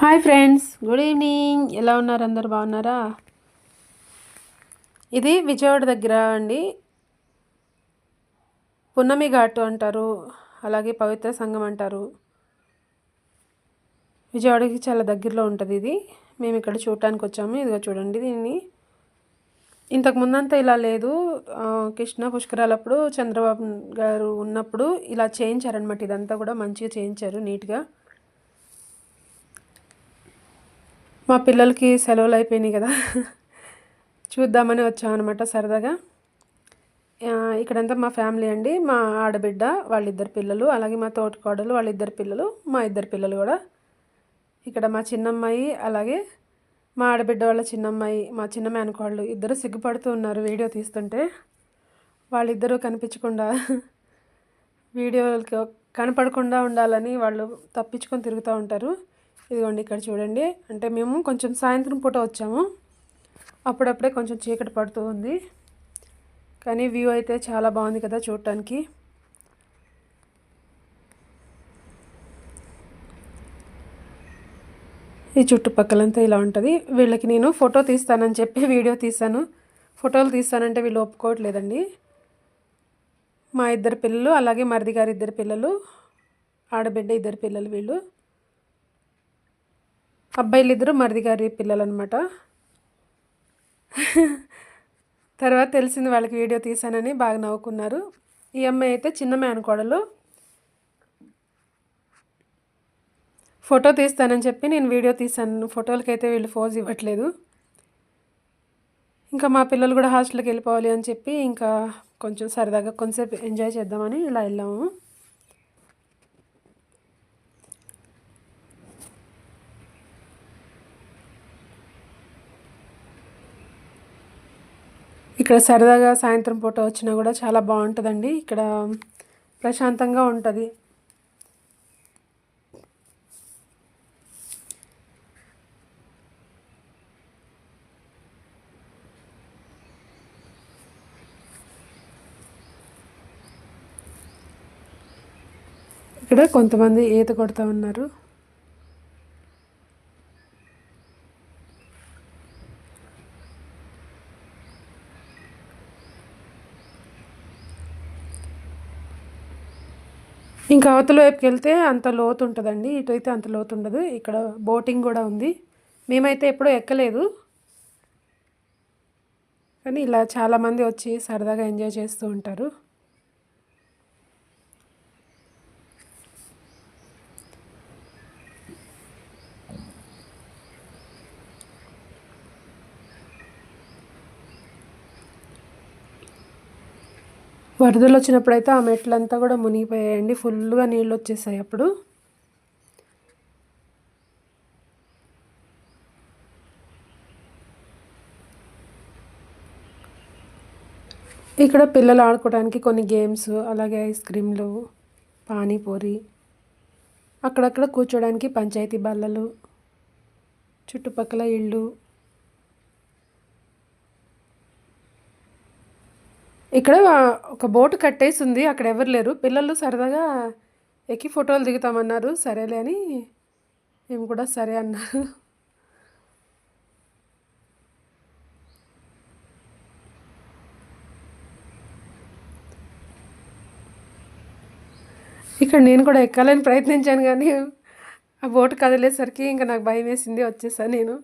Hi friends good evening. ఎలా ఉన్నారు? అందరు బాగున్నారా? ఇది విజయవాడ దగ్గర అండి. పున్నమి ఘాటు అంటారు అలాగే పవిత్ర సంఘం అంటారు. విజయవాడకి చాలా దగ్గరలో ఉంటుంది ఇది. మేము ఇక్కడ చూడటానికి వచ్చాము. ఇదిగో చూడండి దీన్ని. ఇంతకు ముందంతా ఇలా లేదు. కృష్ణ పుష్కరాలప్పుడు చంద్రబాబు గారు ఉన్నప్పుడు ఇలా చేయించారనమాట ఇదంతా కూడా మంచిగా చేయించారు నీట్గా. మా పిల్లలకి సెలవులు అయిపోయినాయి కదా. చూద్దామని వచ్చాం అనమాట సరదాగా. ఇక్కడంతా మా ఫ్యామిలీ అండి. మా ఆడబిడ్డ వాళ్ళిద్దరు పిల్లలు అలాగే మా తోటికోడలు వాళ్ళిద్దరు పిల్లలు మా ఇద్దరు పిల్లలు కూడా. ఇక్కడ మా చిన్నమ్మాయి అలాగే మా ఆడబిడ్డ వాళ్ళ చిన్నమ్మాయి మా చిన్న మేనకోళ్ళు ఇద్దరు సిగ్గుపడుతూ ఉన్నారు వీడియో తీస్తుంటే. వాళ్ళిద్దరూ కనిపించకుండా వీడియోలకి కనపడకుండా ఉండాలని వాళ్ళు తప్పించుకొని తిరుగుతూ ఉంటారు. ఇదిగోండి ఇక్కడ చూడండి. అంటే మేము కొంచెం సాయంత్రం పూట వచ్చాము. అప్పుడప్పుడే కొంచెం చీకటి పడుతూ ఉంది. కానీ వ్యూ అయితే చాలా బాగుంది కదా చూడటానికి. ఈ చుట్టుపక్కలంతా ఇలా ఉంటుంది. వీళ్ళకి నేను ఫోటో తీస్తానని చెప్పి వీడియో తీశాను. ఫోటోలు తీస్తానంటే వీళ్ళు ఒప్పుకోవట్లేదండి. మా ఇద్దరు పిల్లలు అలాగే మరిది గారి ఇద్దరు పిల్లలు ఆడబిడ్డ ఇద్దరు పిల్లలు వీళ్ళు. అబ్బాయిలు ఇద్దరు మరిది గారి పిల్లలు అనమాట తర్వాత తెలిసింది వాళ్ళకి వీడియో తీశానని బాగా నవ్వుకున్నారు. ఈ అమ్మాయి అయితే చిన్న మేనకోడలు ఫోటో తీస్తానని చెప్పి నేను వీడియో తీశాను. ఫోటోలకైతే వీళ్ళు ఫోజ్ ఇవ్వట్లేదు. ఇంకా మా పిల్లలు కూడా హాస్టల్కి వెళ్ళిపోవాలి అని చెప్పి ఇంకా కొంచెం సరదాగా కొంచెంసేపు ఎంజాయ్ చేద్దామని ఇలా వెళ్ళాము. ఇక్కడ సరదాగా సాయంత్రం పూట వచ్చినా కూడా చాలా బాగుంటుందండి. ఇక్కడ ప్రశాంతంగా ఉంటుంది. ఇక్కడ కొంతమంది ఈత కొడుతూ ఉన్నారు. ఇంకా అవతల వైపుకి వెళ్తే అంత లోతు ఉంటుందండి. ఇటైతే అంత లోతు ఉండదు. ఇక్కడ బోటింగ్ కూడా ఉంది. మేమైతే ఎప్పుడూ ఎక్కలేదు. కానీ ఇలా చాలామంది వచ్చి సరదాగా ఎంజాయ్ చేస్తూ ఉంటారు. వరదలు వచ్చినప్పుడైతే ఆ మెట్లంతా కూడా మునిగిపోయాయండి. ఫుల్గా నీళ్ళు వచ్చేసాయి అప్పుడు. ఇక్కడ పిల్లలు ఆడుకోవడానికి కొన్ని గేమ్స్ అలాగే ఐస్ క్రీమ్లు పానీపూరి అక్కడక్కడ కూర్చోడానికి పంచాయతీ బల్లలు చుట్టుపక్కల ఇళ్ళు ఇక్కడ ఒక బోటు కట్టేసి ఉంది అక్కడ ఎవరు లేరు. పిల్లలు సరదాగా ఎక్కి ఫోటోలు దిగుతామన్నారు. సరేలే అని మేము కూడా సరే అన్నారు. ఇక్కడ నేను కూడా ఎక్కాలని ప్రయత్నించాను కానీ ఆ బోటు కదిలేసరికి ఇంకా నాకు భయం వేసింది వచ్చేసాను నేను.